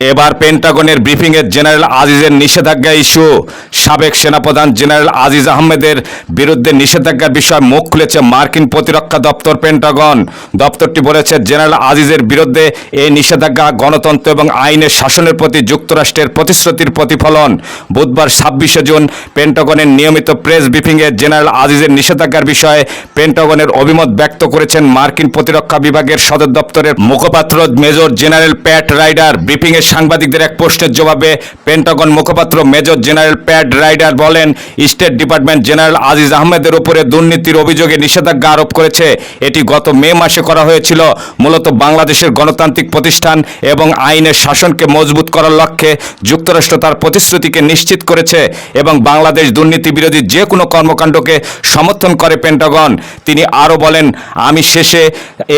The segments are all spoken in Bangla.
এবার পেন্টাগনের ব্রিফিংয়ে জেনারেল আজিজের নিষেধাজ্ঞা ইস্যু সাবেক সেনাপ্রধান জেনারেল আজিজ আহমেদের বিরুদ্ধে নিষেধাজ্ঞার বিষয়ে মুখ খুলেছে মার্কিন প্রতিরক্ষা দপ্তর পেন্টাগন দপ্তরটি বলেছে জেনারেল আজিজের বিরুদ্ধে এই নিষেধাজ্ঞা গণতন্ত্র এবং আইনের শাসনের প্রতি যুক্তরাষ্ট্রের প্রতিশ্রুতির প্রতিফলন। বুধবার ছাব্বিশে জুন পেন্টাগনের নিয়মিত প্রেস ব্রিফিংয়ে জেনারেল আজিজের নিষেধাজ্ঞার বিষয়ে পেন্টাগনের অভিমত ব্যক্ত করেছেন মার্কিন প্রতিরক্ষা বিভাগের সদর দপ্তরের মুখপাত্র মেজর জেনারেল প্যাট রাইডার ব্রিফিংয়ে সাংবাদিকদের এক প্রশ্নের জবাবে পেন্টাগন মুখপাত্র মেজর জেনারেল প্যাড রাইডার বলেন, স্টেট ডিপার্টমেন্ট জেনারেল আজিজ আহমেদের উপরে দুর্নীতির অভিযোগে নিষেধাজ্ঞা আরোপ করেছে। এটি গত মে মাসে করা হয়েছিল। মূলত বাংলাদেশের গণতান্ত্রিক প্রতিষ্ঠান এবং আইনের শাসনকে মজবুত করার লক্ষ্যে যুক্তরাষ্ট্র তার প্রতিশ্রুতিকে নিশ্চিত করেছে এবং বাংলাদেশ দুর্নীতি বিরোধী যে কোনো কর্মকাণ্ডকে সমর্থন করে পেন্টাগন। তিনি আরও বলেন, আমি শেষে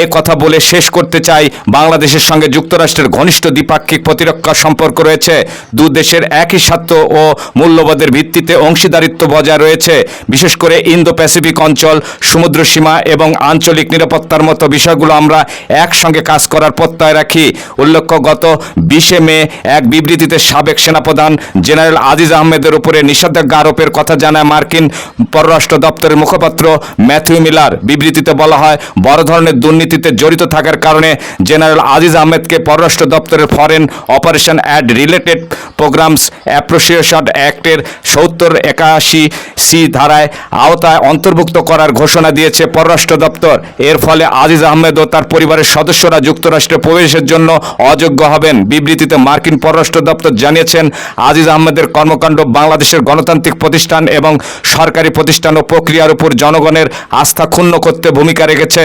এ কথা বলে শেষ করতে চাই বাংলাদেশের সঙ্গে যুক্তরাষ্ট্রের ঘনিষ্ঠ দ্বিপাক্ষিক প্রতিরক্ষা সম্পর্ক রয়েছে। দু দেশের একই স্বার্থ ও মূল্যবোধের ভিত্তিতে অংশীদারিত্ব বজায় রয়েছে। বিশেষ করে ইন্দো প্যাসিফিক অঞ্চল, সমুদ্র সীমা এবং আঞ্চলিক নিরাপত্তার মতো বিষয়গুলো আমরা একসঙ্গে কাজ করার প্রত্যয় রাখি। উল্লেখ্য, গত বিশে মে এক বিবৃতিতে সাবেক সেনাপ্রধান জেনারেল আজিজ আহমেদের উপরে নিষেধাজ্ঞা আরোপের কথা জানায় মার্কিন পররাষ্ট্র দপ্তরের মুখপাত্র ম্যাথিউ মিলার। বিবৃতিতে বলা হয়, বড় ধরনের দুর্নীতিতে জড়িত থাকার কারণে জেনারেল আজিজ আহমেদকে পররাষ্ট্র দপ্তরের foreign operation and related programs appropriation অ্যাক্টের সত্তর একাশি সি ধারায় আওতায় অন্তর্ভুক্ত করার ঘোষণা দিয়েছে পররাষ্ট্র দপ্তর। এর ফলে আজিজ আহমেদ ও তার পরিবারের সদস্যরা যুক্তরাষ্ট্রে প্রবেশের জন্য অযোগ্য হবেন। বিবৃতিতে মার্কিন পররাষ্ট্র দপ্তর জানিয়েছেন, আজিজ আহমেদের কর্মকাণ্ড বাংলাদেশের গণতান্ত্রিক প্রতিষ্ঠান এবং সরকারি প্রতিষ্ঠান ও প্রক্রিয়ার উপর জনগণের আস্থা ক্ষুণ্ণ করতে ভূমিকা রেখেছে।